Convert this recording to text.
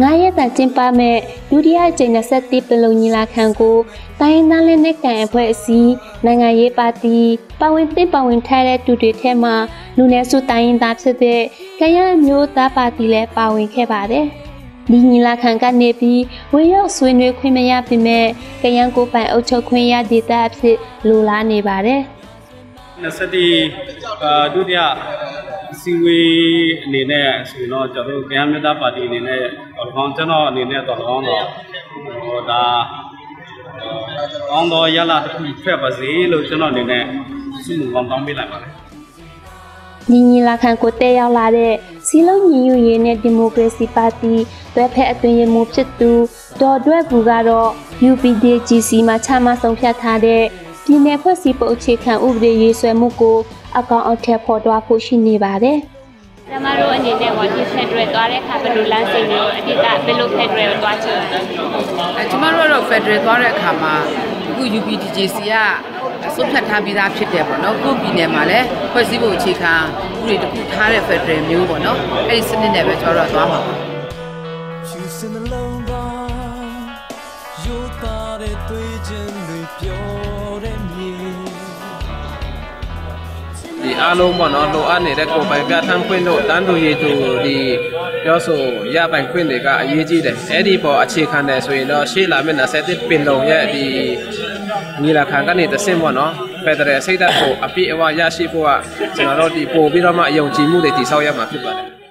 9ရက်တန်ကျင်းပမဲ့ဒုတိယအကြိမ်27ပလုံညီလာခံကိုတိုင်းရင်းသားလက်နက်ကန်အဖွဲ့အစည်းနိုင်ငံရေးပါတီပါဝင်သစ်ပါဝင်ထားတဲ့သူတွေထဲမှာလူနည်းစုတိုင်းရင်းသားဖြစ်တဲ့ကရမျိုးသားပါတီလည်းပါဝင်ခဲ့ပါတယ်။ဒီညီလာခံကနေပြီးဝေရောက်ဆွေးနွေးခွင့်မရပေမဲ့ကရန်ကိုပိုင်အုပ်ချုပ်ခွင့်ရဒေသအဖြစ်လိုလားနေပါတယ်။27ဒုတိယ စီဝေးအနေနဲ့ဆိုရင်တော့ကျွန်တော်တို့ကရမ်းမြတ်ပါတီအနေနဲ့တော့ကောင်းကျွန်တော်အနေနဲ့တော့ကောင်းတော့ဟိုဒါကောင်းတော့ရလာတစ်ခုဖက်ပါစေလို့ကျွန်တော်အနေနဲ့စုမှုကောင်းတောင်းပေးလိုက်ပါတယ်ညီညီလာခံကိုတက်ရောက်လာတဲ့စီလုံးညီညွတ်ရေးနဲ့ဒီမိုကရေစီပါတီတွဲဖက်အတွင်ရမှုဖြစ်သူဒေါ်တွဲကူကတော့ UPDGC မှာချမှတ်ဆုံးဖြတ်ထားတဲ့ပြည်내ဖွဲ့စည်းပုံအခြေခံဥပဒေရေးဆွဲမှုကို အကောင်အထက်ဖော်သွားဖို့ရှိနေပါတယ်။ကျမတို့အနေနဲ့ပေါ့ဒီဖက်ဒရယ်သွားတဲ့အခါဘယ်လိုလမ်းစဉ်မျိုးအတိအကျဘယ်လိုဖက်ဒရယ်ကိုသွားချင်လဲ။အဲကျမတို့ကတော့ဖက်ဒရယ်သွားတဲ့အခါမှာအခု UPDJC ကစုဖြတ်ထားပြီးသားဖြစ်တယ်ပေါ့နော်။ကိုပြည်နယ်မှာလည်းဖွဲ့စည်းပုံအခြေခံဥပဒေတစ်ခုထားတဲ့ဖက်ဒရယ်မျိုးပေါ့နော်။အဲ့ဒီစနစ်နဲ့ပဲကျမတို့သွားမှာပါ။ရိုးသားတဲ့တွေ့ခြင်းတွေပြော အားလုံးပေါ့နော်လိုအပ်နေတဲ့ကိုယ်ပိုင်ပြဋ္ဌာန်းခွင့်တို့တန်းတူရည်သူဒီပြောဆိုရပိုင်ခွင့်တွေကအရေးကြီးတယ်အဲ့ဒီပေါ်အခြေခံတယ်ဆိုရင်တော့ရှေ့လာမယ့်27ပင်လုံရဲ့ဒီညီလာခံကနေတဆင့်ပေါ့နော်ဖက်ဒရယ်စိတ်ဓာတ်ကိုအပြည့်အဝရရှိဖို့ကကျွန်တော်တို့ဒီပို့ပြီးတော့မှအယုံကြည်မှုတွေတည်ဆောက်ရမှာဖြစ်ပါတယ်